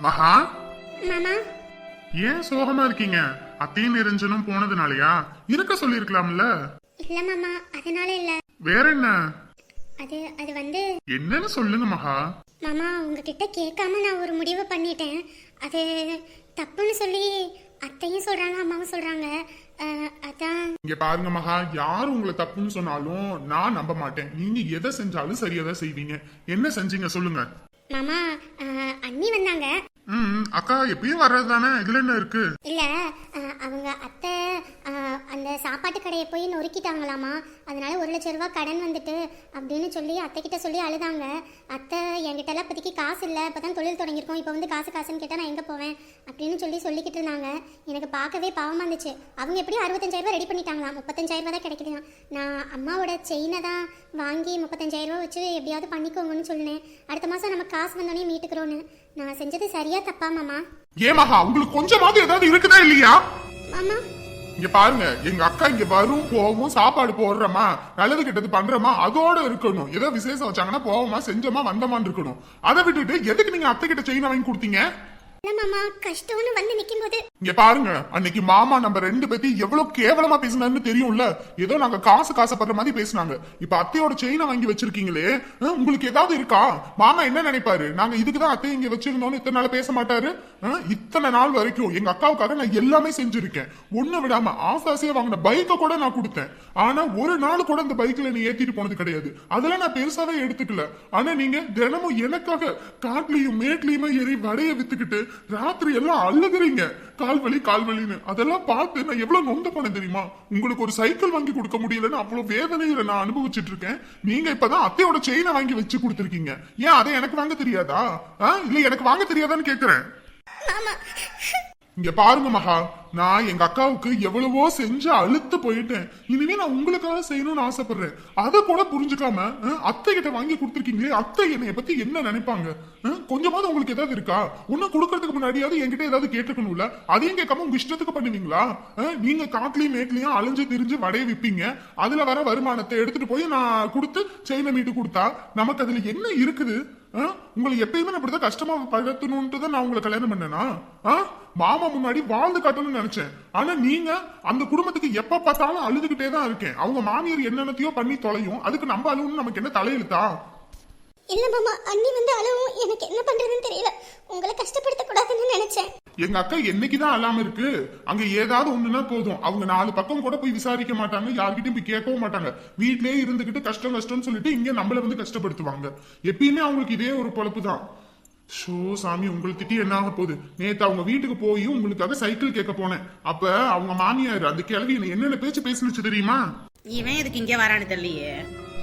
மகா? மாமா? ஏன் சோகமா இருக்கீங்க? அத்தையும் நிரஞ்சனும் போனதுனாலயா? இருக்க சொல்லிருக்கலாம்ல இல்ல மாமா அதனால இல்ல. வேற என்ன? அது அது வந்து என்னன்னு சொல்லுங்க மகா. மாமா உங்ககிட்ட கேட்காம நான் ஒரு முடிவு பண்ணிட்டேன். அது தப்புன்னு சொல்லி அத்தையும் சொல்றாங்க அம்மாவும் சொல்றாங்க. அதான். இங்க பாருங்க மகா யார் உங்களை தப்புன்னு சொன்னாலும் நான் நம்ப மாட்டேன். நீங்க எதை செஞ்சாலும் சரியா தான் செய்வீங்க. என்ன செஞ்சீங்க சொல்லுங்க. மாமா அண்ணி வந்தாங்க. ம் அக்கா எப்பயும் வர்றது தானே இதுல என்ன இருக்கு? இல்ல அஹ், அவங்க அத்தை அஹ், அந்த சாப்பாட்டு கடையை போய் நொறுக்கிட்டாங்களாமா? அதனால ஒரு லட்ச ரூபா கடன் வந்துட்டு அப்படின்னு சொல்லி அத்தை கிட்ட சொல்லி அழுதாங்க. அத்தை என்கிட்ட எல்லாம் இப்போதைக்கு காசு இல்லை. இப்பதான் தொழில் தொடங்கியிருக்கோம். இப்போ வந்து காசு காசுன்னு கேட்டால் நான் எங்கே போவேன்? அப்படின்னு சொல்லி சொல்லிக்கிட்டு இருந்தாங்க. எனக்கு பார்க்கவே பாவமாக இருந்துச்சு. அவங்க எப்படியும் அறுபத்தஞ்சாயிரம் ரெடி பண்ணிட்டாங்களாம். முப்பத்தஞ்சாயிரம் தான் கிடைக்குதுலாம் நான் அம்மாவோட செயினை தான் வாங்கி முப்பத்தஞ்சாயிரம் வச்சு எப்படியாவது பண்ணிக்கோங்கன்னு சொன்னேன். அடுத்த மாதம் நம்ம காசு வந்தோடனே மீட்டுக்கிறோன்னு. நான் செஞ்சது சரியா தப்பா மாமா? ஏன் மகா உங்களுக்கு கொஞ்சமாவது ஏதாவது இருக்குதா இல்லையா? மாமா? இங்க பாருங்க எங்க அக்கா இங்க வரும் போவோம் சாப்பாடு போடுறோமா நல்லது கெட்டது பண்றோமா அதோட இருக்கணும். ஏதோ விசேஷம் வச்சாங்கன்னா போவோமா செஞ்சோமா வந்தோமான்னு இருக்கணும். அதை விட்டுட்டு எதுக்கு நீங்க அத்தை கிட்ட செயின் வாங்கி கொடுத்தீங்க? இல்ல மாமா கஷ்டம்னு வந்து நிக்கும் போது இங்க பாருங்க அன்னைக்கு மாமா நம்ம ரெண்டு பேத்தி எவ்வளவு கேவலமா பேசினாருன்னு தெரியும்ல? ஏதோ நாங்க காசு காசுப்படுற மாதிரி பேசினாங்க. இப்ப அத்தையோட செயினை வாங்கி வச்சிருக்கீங்களே உங்களுக்கு ஏதாவது இருக்கா? மாமா என்ன நினைப்பாரு? நாங்க இதுக்குதான் அத்தை இங்க வச்சிருந்தோம்னு இத்தனை நாள் பேச மாட்டாரு? இத்தனை நாள் வரைக்கும் எங்க அக்காவுக்காக நான் எல்லாமே செஞ்சிருக்கேன். ஒண்ணு விடாம ஆசாசியா வாங்கின பைக்கை கூட நான் கொடுத்தேன். ஆனா ஒரு நாள் கூட அந்த பைக்ல நீ ஏத்திட்டு போனது கிடையாது. அதெல்லாம் நான் பெருசாவே எடுத்துக்கல. ஆனா நீங்க தினமும் எனக்காக காட்லயும் மேட்லயுமே ஏறி வடைய வித்துக்கிட்டு ராத்திரி எல்லாம் அழுதுறீங்க. கால் வலி கால் வலின்னு அதெல்லாம் பார்த்து நான் எவ்வளவு நொந்த பண்ண தெரியுமா? உங்களுக்கு ஒரு சைக்கிள் வாங்கி கொடுக்க முடியலன்னு அவ்வளவு வேதனையில நான் அனுபவிச்சுட்டு இருக்கேன். நீங்க இப்பதான் அத்தையோட செயினை வாங்கி வச்சு கொடுத்துருக்கீங்க. ஏன் அதை எனக்கு வாங்க தெரியாதா? இல்ல எனக்கு வாங்க தெரியாதான்னு கேக்குறேன். இங்க பாருங்க மகா நான் எங்க அக்காவுக்கு எவ்வளவோ செஞ்சு அழுத்து போயிட்டேன். இனிமே நான் உங்களுக்காக செய்யணும்னு ஆசைப்படுறேன். அதை கூட புரிஞ்சுக்காம அத்தை கிட்ட வாங்கி கொடுத்துருக்கீங்களே அத்தை என்னைய பத்தி என்ன நினைப்பாங்க? கொஞ்சமாவது உங்களுக்கு ஏதாவது இருக்கா? ஒன்னும் கொடுக்கறதுக்கு முன்னாடியாவது என்கிட்ட ஏதாவது கேட்டுக்கணும்ல அதையும் கேட்காம உங்க இஷ்டத்துக்கு பண்ணுவீங்களா? நீங்க காட்டுலயும் மேட்லயும் அலைஞ்சு திரிஞ்சு வடைய விப்பீங்க. அதுல வர வருமானத்தை எடுத்துட்டு போய் நான் கொடுத்து செயினை மீட்டு கொடுத்தா நமக்கு அதுல என்ன இருக்குது? ஆ? உங்களை எப்பயுமே நான் இப்படிதான் கஷ்டமா படுத்தணும்ட்டு தான் நான் உங்களை கல்யாணம் பண்ணேனா? ஆ? மாமா முன்னாடி வாழ்ந்து காட்டணும்னு நினைச்சேன். ஆனா நீங்க அந்த குடும்பத்துக்கு எப்ப பார்த்தாலும் அழுதுகிட்டே தான் இருக்கேன். அவங்க மாமியார் என்னென்னத்தையோ பண்ணி தொலையும். அதுக்கு நம்ம அழுவணும் நமக்கு என்ன தலையெழுத்தா? இல்ல மாமா அண்ணி வந்து அழவும். எனக்கு என்ன பண்றதுன்னு தெரியல. உங்களை கஷ்டப்படுத்த கூடாதுன்னு நினைச்சேன். எங்க அக்கா என்னைக்குதான் அழாம இருக்கு? அங்க ஏதாவது ஒண்ணுனா போதும். அவங்க நாலு பக்கம் கூட போய் விசாரிக்க மாட்டாங்க. யார்கிட்டயும் போய் கேட்கவும் மாட்டாங்க. வீட்லயே இருந்துகிட்டு கஷ்டம் கஷ்டம்னு சொல்லிட்டு இங்க நம்மள வந்து கஷ்டப்படுத்துவாங்க. எப்பயுமே அவங்களுக்கு இதே ஒரு பொழப்பு தான் ஷோ சாமி உங்களை திட்டி என்ன ஆக போகுது? நேத்து அவங்க வீட்டுக்கு போய் உங்களுக்காக சைக்கிள் கேட்க போனேன். அப்ப அவங்க மாமியார் அந்த என்னை என்னென்ன பேச்சு பேசுனுச்சு தெரியுமா? இவன் எதுக்கு இங்க வரான்னு தெரியலையே.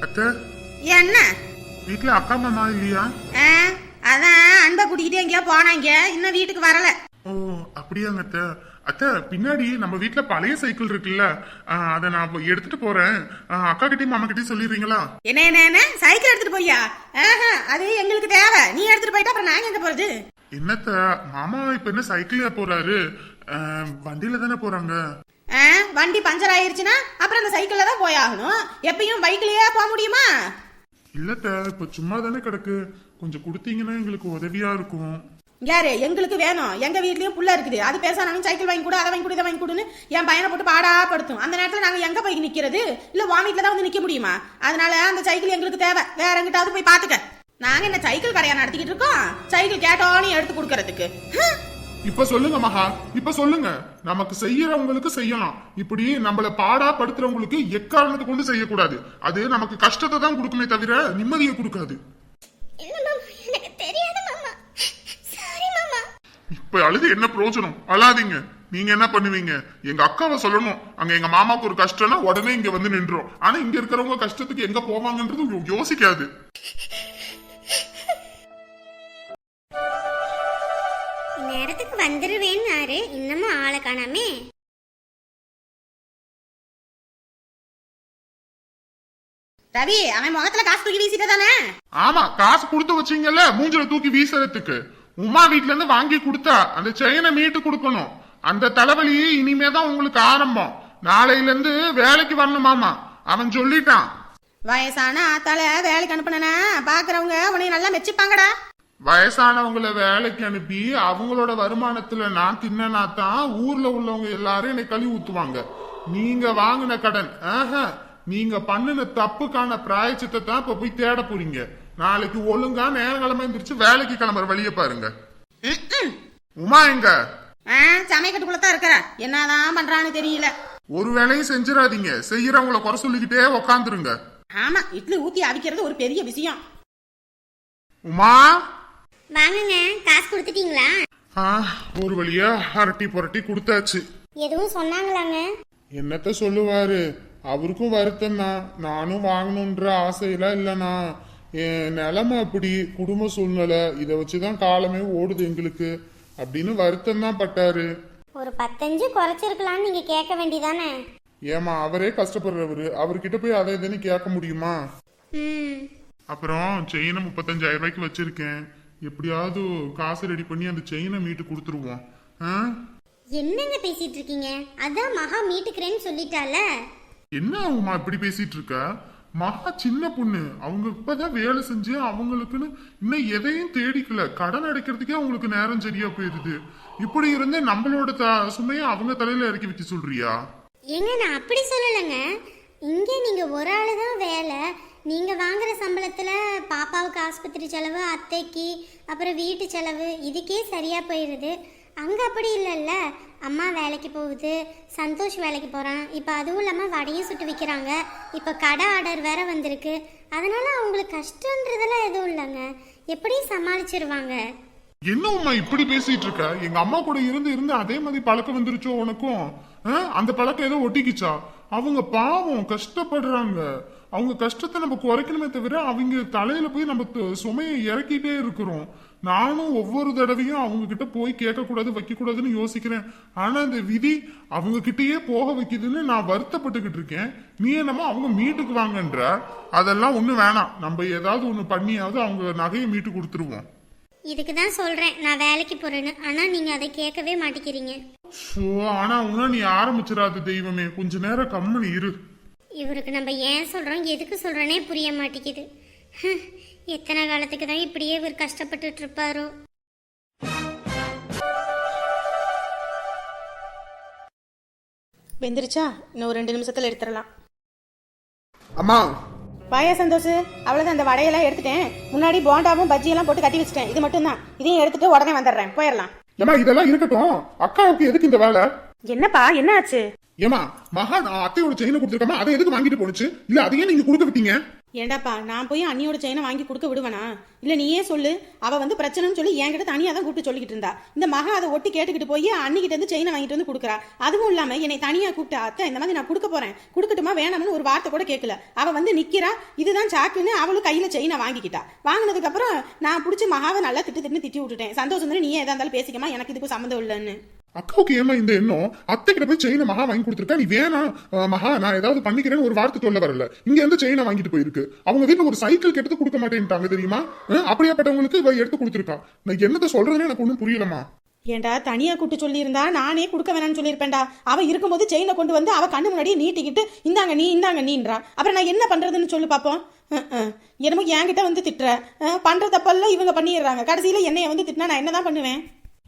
அத்தை. என்ன? வீட்டுல அக்கா மாமா இல்லையா? அதான் அன்பை கூட்டிக்கிட்டு எங்கேயோ போனாங்க. இன்னும் வீட்டுக்கு வரல. ஓ அப்படியாங்க அத்தை. அத்தை பின்னாடி நம்ம வீட்ல பழைய சைக்கிள் இருக்குல்ல ஆ, அதை நான் இப்ப எடுத்துட்டு போறேன். அக்கா கிட்டயும் மாமா கிட்டயும் சொல்லிடுறீங்களா? என்ன என்ன என்ன? சைக்கிள் எடுத்துட்டு போய்யா? ஆஹா, அது எங்களுக்கு தேவை. நீ எடுத்துட்டு போயிட்டா அப்புறம் நாங்க எங்க போறது? என்னத்த மாமா இப்ப என்ன சைக்கிள்ல போறாரு? ஆ, வண்டியில தானே போறாங்க. ஆ, வண்டி பஞ்சர் ஆயிருச்சுன்னா அப்புறம் அந்த சைக்கிள்ல தான் போயாகணும் எப்பயும் பைக்லயே போக முடியுமா? இல்லத்த இப்ப சும்மா தானே கிடக்கு. கொஞ்சம் கொடுத்தீங்கன்னா எங்களுக்கு உதவியா இருக்கும். யாரு? எங்களுக்கு வேணும். எங்க வீட்லயும் புள்ள இருக்குது. அது பேசானவன் சைக்கிள் வாங்கி கொடு அதை வாங்கி கொடு இதை வாங்கி கொடுன்னு என் பையனை போட்டு பாடா படுத்தும். அந்த நேரத்துல நாங்க எங்க போய் நிக்கிறது? இல்ல வாமிட்ல தான் வந்து நிக்க முடியுமா? அதனால அந்த சைக்கிள் எங்களுக்கு தேவை. வேற எங்கிட்டாவது போய் பாத்துக்க. நாங்க என்ன சைக்கிள் கடையா நடத்திக்கிட்டு இருக்கோம்? சைக்கிள் கேட்டோன்னு எடுத்து கொடுக்கறதுக்கு. இப்ப சொல்லுங்க மகா. இப்ப சொல்லுங்க. நமக்கு செய்யறவங்களுக்கு செய்யலாம். இப்படி நம்மள பாடா படுத்துறவங்களுக்கு எக்காரணத்தை கொண்டு செய்யக்கூடாது? அது நமக்கு கஷ்டத்தை தான் கொடுக்குமே தவிர நிம்மதியை கொடுக்காது இல்ல மாமா எனக்கு தெரியாது மாமா சாரி மாமா இப்ப அழுது என்ன பிரயோஜனம் அழாதீங்க. நீங்க என்ன பண்ணுவீங்க? எங்க அக்காவை சொல்லணும். அங்க எங்க மாமாக்கு ஒரு கஷ்டம்னா உடனே இங்க வந்து நின்றோம். ஆனா இங்க இருக்கிறவங்க கஷ்டத்துக்கு எங்க போவாங்கன்றது யோசிக்காது. நேரத்துக்கு வந்துருவேன்னாரு இன்னமும் ஆளை காணாமே. ரவி அவன் முகத்துல காசு தூக்கி வீசிட்டு தானே ஆமா காசு கொடுத்து வச்சீங்கல்ல மூஞ்சில தூக்கி வீசுறதுக்கு. உமா வீட்ல இருந்து வாங்கி கொடுத்தா அந்த செயினை மீட்டு கொடுக்கணும். அந்த தலைவலி இனிமே தான் உங்களுக்கு ஆரம்பம். நாளையில இருந்து வேலைக்கு வரணுமாமா அவன் சொல்லிட்டான். வயசான ஆத்தால வேலைக்கு அனுப்புனா பாக்குறவங்க உன்னை நல்லா மெச்சிப்பாங்கடா. வயசானவங்கள வேலைக்கு அனுப்பி அவங்களோட வருமானத்துல நான் தின்னா தான் ஊர்ல உள்ளவங்க எல்லாரும் என்னை கழுவி ஊத்துவாங்க. நீங்க வாங்கின கடன் ஆஹா நீங்க பண்ணின தப்புக்கான பிராயச்சித்தை தான் இப்ப போய் தேட போறீங்க. நாளைக்கு ஒழுங்கா நேரங்கிழமை எந்திரிச்சு வேலைக்கு கிளம்புற வழிய பாருங்க. உமா எங்க? சமைக்கட்டுக்குள்ள தான் இருக்கிற. என்னதான் பண்றான்னு தெரியல. ஒரு வேலையும் செஞ்சிடாதீங்க. செய்யறவங்கள குறை சொல்லிக்கிட்டே உக்காந்துருங்க. ஆமா இட்லி ஊத்தி அவிக்கிறது ஒரு பெரிய விஷயம். உமா? வாங்குங்க காசு கொடுத்துட்டீங்களா? ஆ, ஒரு வழியா அரட்டி புரட்டி கொடுத்தாச்சு. எதுவும் சொன்னாங்களாங்க? என்னத்த சொல்லுவாரு? அவருக்கும் வருத்தம் தான். நானும் வாங்கணுன்ற ஆசையெல்லாம் இல்லைண்ணா. என் நிலைமை அப்படி குடும்ப சூழ்நிலை இதை வச்சுதான் காலமே ஓடுது எங்களுக்கு அப்படின்னு வருத்தம் தான் பட்டாரு. ஒரு பத்தஞ்சு குறைச்சிருக்கலாம்னு நீங்க கேட்க வேண்டியதானே? ஏமா அவரே கஷ்டப்படுறவரு அவர்கிட்ட போய் அதை இதுன்னு கேட்க முடியுமா? அப்புறம் செயினை முப்பத்தஞ்சாயிரம் ரூபாய்க்கு வச்சிருக்கேன். எப்படியாவது காசு ரெடி பண்ணி அந்த செயினை மீட்டு கொடுத்துருவோம்? என்னங்க பேசிட்டு இருக்கீங்க? அதான் மகா மீட்டுக்கிறேன்னு சொல்லிட்டால? என்ன உமா இப்படி பேசிட்டு இருக்க? மகா சின்ன பொண்ணு. அவங்க இப்பதான் வேலை செஞ்சு அவங்களுக்குன்னு இன்னும் எதையும் தேடிக்கல. கடன் அடைக்கிறதுக்கே அவங்களுக்கு நேரம் சரியா போயிருது. இப்படி இருந்தே நம்மளோட த சுமையை அவங்க தலையில இறக்கி வைக்க சொல்றியா? ஏங்க நான் அப்படி சொல்லலைங்க. இங்கே நீங்க ஒரு ஆள் தான் வேலை. நீங்க வாங்குற சம்பளத்துல பாப்பாவுக்கு ஆஸ்பத்திரி செலவு அத்தைக்கு அப்புறம் வீட்டு செலவு இதுக்கே சரியா போயிடுது அங்கே அப்படி இல்லைல்ல. அம்மா வேலைக்கு போகுது சந்தோஷ் வேலைக்கு போகிறான் இப்போ அதுவும் இல்லாமல் வடையும் சுட்டு விற்கிறாங்க இப்போ கடை ஆர்டர் வேற வந்திருக்கு. அதனால அவங்களுக்கு கஷ்டன்றதெல்லாம் எதுவும் இல்லைங்க. எப்படி சமாளிச்சிருவாங்க? என்ன உமா இப்படி பேசிட்டு இருக்க? எங்க அம்மா கூட இருந்து இருந்து அதே மாதிரி பழக்கம் வந்துருச்சோ உனக்கும்? ஆ? அந்த பழக்கம் ஏதோ ஒட்டிக்கிச்சா? அவங்க பாவம் கஷ்டப்படுறாங்க. அவங்க கஷ்டத்தை நம்ம குறைக்கணுமே தவிர அவங்க தலையில போய் நம்ம சுமையை இறக்கிட்டே இருக்கிறோம். நானும் ஒவ்வொரு தடவையும் அவங்க கிட்ட போய் கேட்க கூடாது வைக்க கூடாதுன்னு யோசிக்கிறேன். ஆனா இந்த விதி அவங்க கிட்டயே போக வைக்குதுன்னு நான் வருத்தப்பட்டுக்கிட்டு இருக்கேன். நீ என்னமோ அவங்க மீட்டுக்கு வாங்கன்ற. அதெல்லாம் ஒண்ணு வேணாம். நம்ம ஏதாவது ஒண்ணு பண்ணியாவது அவங்க நகையை மீட்டு கொடுத்துருவோம். இதுக்கு தான் சொல்கிறேன் நான் வேலைக்கு போகிறேன்னு ஆனால் நீங்கள் அதை கேட்கவே மாட்டேங்கிறீங்க. ஷோ ஆனா உனா நீ ஆரம்பிச்சிடாத தெய்வமே. கொஞ்ச நேரம் கம்முனு இரு. இவருக்கு நம்ம ஏன் சொல்கிறோம் எதுக்கு சொல்கிறோன்னே புரிய மாட்டேங்குது. எத்தனை காலத்துக்கு தான் இப்படியே இவர் கஷ்டப்பட்டுட்டு இருப்பாரோ வெந்துருச்சா? இன்னும் ஒரு ரெண்டு நிமிஷத்துல எடுத்துடலாம். அம்மா. வாயா சந்தோஷ். அவ்வளோதான் அந்த வடையெல்லாம் எடுத்துட்டேன். முன்னாடி போண்டாவும் பஜ்ஜியெல்லாம் போட்டு கட்டி வச்சிட்டேன். இது மட்டும் தான். இதையும் எடுத்துட்டு உடனே வந்துடுறேன். போயிடலாம். ஏமா இதெல்லாம் இருக்கட்டும். அக்காவுக்கு எதுக்கு இந்த வேலை? என்னப்பா என்ன ஆச்சு? ஏமா மகா நான் அத்தையோட செயினை கொடுத்துருக்கமா அதை எதுக்கு வாங்கிட்டு போனுச்சு இல்ல அதையே நீங்க கொடுக்க விட்டீங்க? ஏண்டாப்பா நான் போய் அண்ணியோட செயினை வாங்கி கொடுக்க விடுவேனா? இல்ல நீயே சொல்லு. அவ வந்து பிரச்சனைன்னு சொல்லி என்கிட்ட தனியா தான் கூப்பிட்டு சொல்லிக்கிட்டு இருந்தா. இந்த மகா அதை ஒட்டி கேட்டுக்கிட்டு போய் அன்னிக்கிட்ட இருந்து செயினை வாங்கிட்டு வந்து கொடுக்குறா. அதுவும் இல்லாம என்னை தனியா கூப்பிட்டு அத்தை இந்த மாதிரி நான் கொடுக்க போறேன். கொடுக்கட்டுமா வேணாம்னு ஒரு வார்த்தை கூட கேட்கல. அவள் வந்து நிக்கிறா. இதுதான் சாக்குன்னு அவளும் கையில செயினை வாங்கிக்கிட்டா. வாங்கினதுக்கப்புறம் நான் பிடிச்சி மகாவை நல்லா திட்டு திட்டு திட்டி விட்டுட்டேன். சந்தோஷம் நீ நீயே எதா இருந்தாலும் பேசிக்கமா எனக்கு இதுக்கு சம்மந்தம் இல்லைன்னு. அக்காவுக்கு ஏமா இந்த எண்ணம்? அத்தை கிட்ட போய் செயினை மகா வாங்கி கொடுத்துருக்கா? நீ வேணாம் மகா நான் ஏதாவது பண்ணிக்கிறேன்னு ஒரு வார்த்தை சொல்ல வரல. இங்க இருந்து செயினை வாங்கிட்டு போயிருக்கு. அவங்க வீட்டுல ஒரு சைக்கிள் கெடுத்து கொடுக்க மாட்டேன்ட்டாங்க தெரியுமா? அப்படியாப்பட்டவங்களுக்கு இவ எடுத்து கொடுத்துருக்கா. நான் என்னத்தை சொல்றதுன்னு எனக்கு ஒன்றும் புரியலமா ஏண்டா தனியா கூட்டு சொல்லியிருந்தா நானே கொடுக்க வேணாம்னு சொல்லியிருப்பேன்டா. அவ இருக்கும்போது செயினை கொண்டு வந்து அவ கண்ணு முன்னாடியே நீட்டிக்கிட்டு இந்தாங்க நீ இந்தாங்க நீன்றா. அப்புறம் நான் என்ன பண்றதுன்னு சொல்லு பாப்போம். என்னமோ என்கிட்ட வந்து திட்டுற. பண்ற தப்பெல்லாம் இவங்க பண்ணிடுறாங்க. கடைசியில என்னைய வந்து திட்டினா நான் என்னதான் பண்ணுவேன்?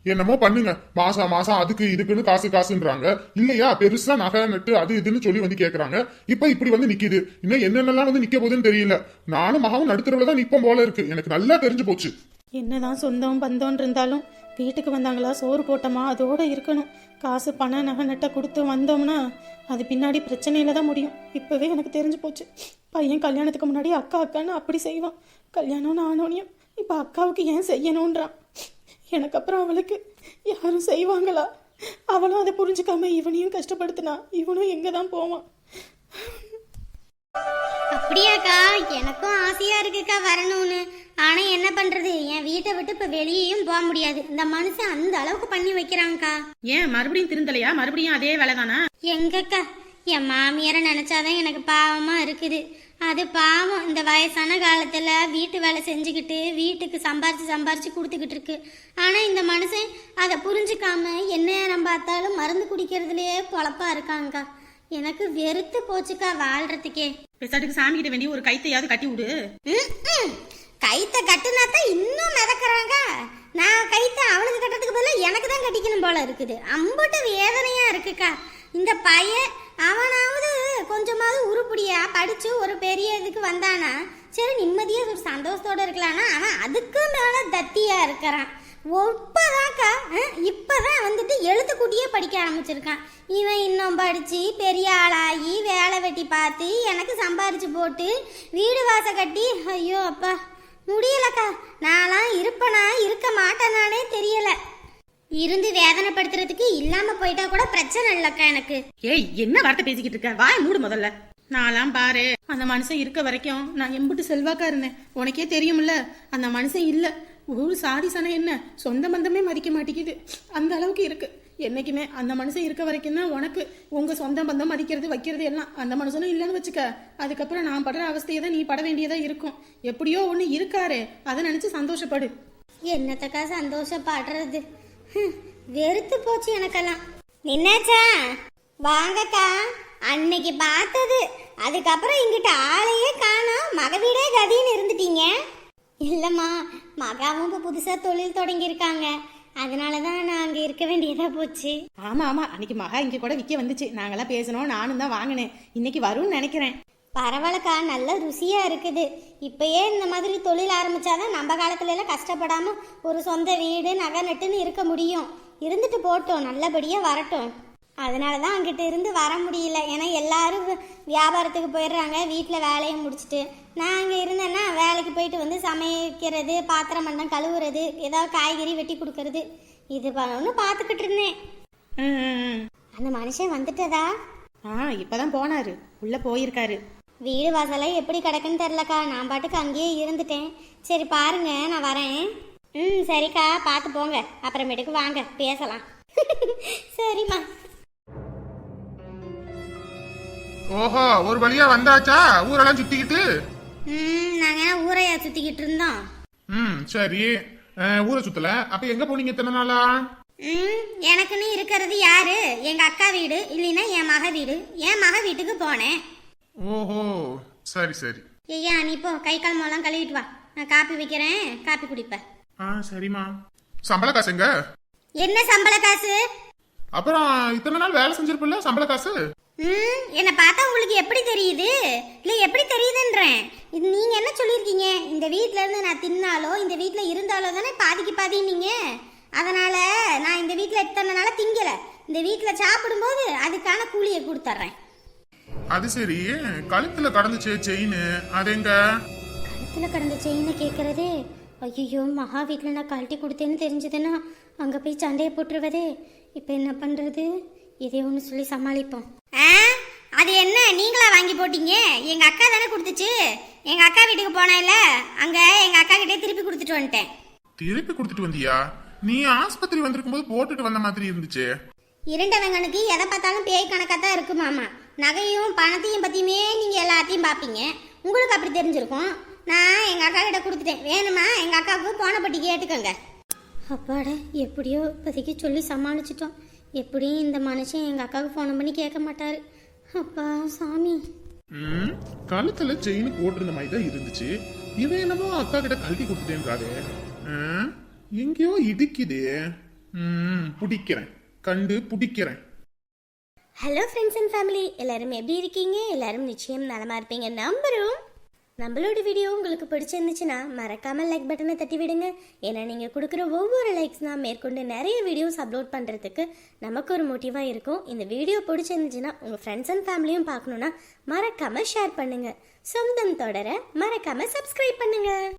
என்னமோ பண்ணுங்க. மாசம் மாசம் அதுக்கு இதுக்குன்னு காசு காசுன்றாங்க. இல்லையா? பெருசா நகை நட்டு அது இதுன்னு சொல்லி வந்து கேக்குறாங்க. இப்ப இப்படி வந்து நிக்குது. இன்னும் என்னென்னலாம் வந்து நிக்க போகுதுன்னு தெரியல. நானும் மகாவும் நடுத்தரவுல தான் நிப்போம் போல இருக்கு. எனக்கு நல்லா தெரிஞ்சு போச்சு. என்னதான் சொந்தம் பந்தம் இருந்தாலும் வீட்டுக்கு வந்தாங்களா? சோறு போட்டோமா? அதோட இருக்கணும். காசு பண நகை நட்டை கொடுத்து வந்தோம்னா அது பின்னாடி பிரச்சனையில தான் முடியும். இப்போவே எனக்கு தெரிஞ்சு போச்சு. பையன் கல்யாணத்துக்கு முன்னாடி அக்கா அக்கான்னு அப்படி செய்வான். கல்யாணம்னு ஆனோனியும் இப்போ அக்காவுக்கு ஏன் செய்யணுன்றான்? எனக்கு அப்புறம் அவளுக்கு யாரும் செய்வாங்களா? அவளும் அதை புரிஞ்சுக்காம இவனையும் கஷ்டப்படுத்தினா இவனும் எங்கே தான் போவான்? அப்படியாக்கா எனக்கும் ஆசையா இருக்குக்கா வரணும்னு. ஆனா என்ன பண்றது? என் வீட்டை விட்டு இப்ப வெளியேயும் போக முடியாது. இந்த மனுஷன் அந்த அளவுக்கு பண்ணி வைக்கிறாங்கக்கா ஏன் மறுபடியும் திருந்தலையா? மறுபடியும் அதே வேலை தானா எங்கக்கா என் மாமியாரை நினைச்சாதான் எனக்கு பாவமா இருக்குது. அது பாவம். இந்த வயசான காலத்துல வீட்டு வேலை செஞ்சுக்கிட்டு வீட்டுக்கு சம்பாரிச்சு சம்பாரிச்சு கொடுத்துக்கிட்டு இருக்கு. ஆனா இந்த மனுஷன் அதை புரிஞ்சுக்காம என்ன நேரம் பார்த்தாலும் மருந்து குடிக்கிறதுலயே பொழப்பா இருக்காங்கக்கா. எனக்கு வெறுத்து போச்சுக்கா வாழ்றதுக்கே. பெசாட்டுக்கு சாமி கிட்ட வேண்டிய ஒரு கைத்தையாவது கட்டி விடு. கைத்த கட்டுனா தான் இன்னும் மிதக்க இருக்கிறாங்க நான் கைத்த அவனுக்கு கட்டுறதுக்கு பதிலாக எனக்கு தான் கட்டிக்கணும் போல இருக்குது. அம்புட்டு வேதனையா இருக்குக்கா. இந்த பையன் அவனாவது கொஞ்சமாவது உருப்படியா படிச்சு ஒரு பெரிய இதுக்கு வந்தானா? சரி நிம்மதியா ஒரு சந்தோஷத்தோட இருக்கலாம்னா அவன் அதுக்கு மேல தத்தியா இருக்கிறான். இப்பதான்க்கா அஹ், இப்பதான் வந்துட்டு எழுத்துக்கூட்டியே படிக்க ஆரம்பிச்சிருக்கான். இவன் இன்னும் படிச்சு பெரிய ஆளாகி வேலை வெட்டி பார்த்து எனக்கு சம்பாரிச்சு போட்டு வீடு வாச கட்டி ஐயோ அப்பா முடியலக்கா. நான்லாம் இருப்பனா இருக்க மாட்டேனானே தெரியலை. இருந்து வேதனைப்படுத்துறதுக்கு இல்லாம போயிட்டா கூட பிரச்சனை இல்லக்கா எனக்கு. ஏய் என்ன வார்த்தை பேசிக்கிட்டு இருக்க? வாய் மூடு முதல்ல. நான்லாம் பாரு அந்த மனுஷன் இருக்க வரைக்கும் நான் எம்புட்டு செல்வாக்கா இருந்தேன். உனக்கே தெரியும்ல அந்த மனுஷன் இல்ல. ஒரு சாதி சனம் என்ன? சொந்த பந்தமே மதிக்க மாட்டேங்குது. அந்த அளவுக்கு இருக்கு. என்னைக்குமே அந்த மனுஷன் இருக்க வரைக்கும் தான் உனக்கு உங்க சொந்த பந்தம் மதிக்கிறது வைக்கிறது எல்லாம். அந்த மனுஷனும் இல்லைன்னு வச்சுக்க. அதுக்கப்புறம் நான் படுற அவஸ்தையை தான் நீ பட வேண்டியதா இருக்கும். எப்படியோ ஒண்ணு இருக்காரு அதை நினைச்சு சந்தோஷப்படு. என்னத்தக்கா சந்தோஷப்படுறது? வெறுத்து போச்சு எனக்கெல்லாம். நின்னாச்சா? வாங்கக்கா அன்னைக்கு பார்த்தது. அதுக்கப்புறம் இங்கிட்ட ஆளையே காணோம் மக வீடே கதின்னு இருந்துட்டீங்க. இல்லம்மா மகாவும் இப்போ புதுசா தொழில் தொடங்கியிருக்காங்க. அதனால தான் நான் அங்கே இருக்க வேண்டியதா போச்சு. ஆமா ஆமா அன்னைக்கு மகா இங்க கூட விக்க வந்துச்சு. நாங்களாம் பேசணும் நானும் தான் வாங்கினேன். இன்னைக்கு வரும்னு நினைக்கிறேன். பரவாயில்லக்கா நல்ல ருசியா இருக்குது. இப்பயே இந்த மாதிரி தொழில் ஆரம்பிச்சாதான் நம்ம காலத்துல எல்லாம் கஷ்டப்படாம ஒரு சொந்த வீடு நகை நட்டுன்னு இருக்க முடியும். இருந்துட்டு போட்டோம் நல்லபடியா வரட்டும். அதனால தான் அங்கிட்ட இருந்து வர முடியல. ஏன்னா எல்லாரும் வியாபாரத்துக்கு போயிடுறாங்க வீட்டில் வேலையை முடிச்சுட்டு. நான் அங்கே இருந்தேன்னா வேலைக்கு போயிட்டு வந்து சமைக்கிறது பாத்திரம் பண்ணம் கழுவுறது ஏதாவது காய்கறி வெட்டி கொடுக்கறது இது பண்ணணும்னு பார்த்துக்கிட்டு இருந்தேன். அந்த மனுஷன் வந்துட்டதா? ஆ இப்பதான் போனாரு. உள்ள போயிருக்காரு. வீடு வாசலாம் எப்படி கிடக்குன்னு தெரிலக்கா நான் பாட்டுக்கு அங்கேயே இருந்துட்டேன். சரி பாருங்க நான் வரேன். ம் சரிக்கா. பார்த்து போங்க. அப்புறமேட்டுக்கு வாங்க பேசலாம். சரிம்மா. ஓஹோ ஒரு வழியா வந்தாச்சா? ஊரெல்லாம் சுத்திக்கிட்டு? ம் நாங்கள் ஊரையா சுற்றிக்கிட்டு இருந்தோம். ம் சரி. அஹ், ஊரை சுத்தல. அப்ப எங்க போனீங்க இத்தனை நாளா? ம் எனக்குன்னு இருக்கிறது யாரு? எங்கள் அக்கா வீடு இல்லைன்னா என் மக வீடு. என் மக வீட்டுக்கு போனேன். ஓஹோ சரி சரி. ஐயா நீ போ. கை கால் மூலம் கழுவிட்டு வா. நான் காப்பி வைக்கிறேன். காப்பி குடிப்பேன். ஆ சரிம்மா. சம்பள காசுங்க என்ன சம்பள காசு? அப்புறம் இத்தனை நாள் வேலை செஞ்சிருப்பில்ல சம்பள காசு? ம் என்னை பார்த்தா உங்களுக்கு எப்படி தெரியுது? இல்லை எப்படி தெரியுதுன்றேன். இது நீங்க என்ன சொல்லியிருக்கீங்க? இந்த வீட்ல இருந்து நான் தின்னாலோ இந்த வீட்ல இருந்தாலோ தானே பாதிக்கு பாதினீங்க அதனால நான் இந்த வீட்ல இத்தனை நாளா திங்கல. இந்த வீட்ல சாப்பிடும்போது அதுக்கான கூலியை கொடுத்துட்றேன் அது சரி. கழுத்துல கடந்துச்சு செயின். அது எங்க? கழுத்துல கடந்த செயினை கேட்கறதே? ஐயோ மகா வீட்டில் நான் கழட்டி கொடுத்தேன்னு தெரிஞ்சதுன்னா அங்கே போய் சண்டையை போட்டுருவதே. இப்போ என்ன பண்ணுறது இதே ஒன்று சொல்லி சமாளிப்போம். அது என்ன? நீங்களா வாங்கி போட்டீங்க? எங்கள் அக்கா தானே கொடுத்துச்சு. எங்கள் அக்கா வீட்டுக்கு போனேன்ல. அங்கே எங்கள் அக்கா கிட்டே திருப்பி கொடுத்துட்டு வந்துட்டேன். திருப்பி கொடுத்துட்டு வந்தியா? நீ ஆஸ்பத்திரி வந்திருக்கும் போது போட்டுட்டு வந்த மாதிரி இருந்துச்சு. இருண்டவங்கனுக்கு எதை பார்த்தாலும் பேய் கணக்காக தான் இருக்கு மாமா. நகையும் பணத்தையும் பற்றியுமே நீங்கள் எல்லாத்தையும் பார்ப்பீங்க உங்களுக்கு அப்படி தெரிஞ்சிருக்கும். நான் எங்கள் அக்கா கிட்ட கொடுத்துட்டேன். வேணுமா? எங்கள் அக்காவுக்கு போன பட்டி கேட்டுக்கோங்க. அப்பாடா எப்படியோ இப்போதைக்கு சொல்லி சமாளிச்சிட்டோம். எப்படியும் இந்த மனுஷன் எங்கள் அக்காவுக்கு ஃபோன் பண்ணி கேட்க மாட்டாரு. அப்பா சாமி. ம் கழுத்துல செயின் போட்டிருந்த மாதிரி தான் இருந்துச்சு. இவன் என்னமோ அக்கா கிட்ட கழட்டி கொடுத்துட்டேன்றாரு ஆ, எங்கேயோ இடிக்குதே. ம் பிடிக்கிறேன். கண்டு பிடிக்கிறேன். ஹலோ ஃப்ரெண்ட்ஸ் அண்ட் ஃபேமிலி எல்லாரும் எப்படி இருக்கீங்க? எல்லாரும் நிச்சயம் நலமாக இருப்பீங்க. நம்புறோம். நம்மளோட வீடியோ உங்களுக்கு பிடிச்சிருந்துச்சுன்னா மறக்காமல் லைக் பட்டனை தட்டி விடுங்க. ஏன்னா நீங்கள் கொடுக்குற ஒவ்வொரு லைக்ஸ் நான் மேற்கொண்டு நிறைய வீடியோஸ் அப்லோட் பண்ணுறதுக்கு நமக்கு ஒரு மோட்டிவாக இருக்கும். இந்த வீடியோ பிடிச்சிருந்துச்சுன்னா உங்கள் ஃப்ரெண்ட்ஸ் அண்ட் ஃபேமிலியும் பார்க்கணுன்னா மறக்காமல் ஷேர் பண்ணுங்கள் சொந்தம் தொடர மறக்காமல் சப்ஸ்கிரைப் பண்ணுங்கள்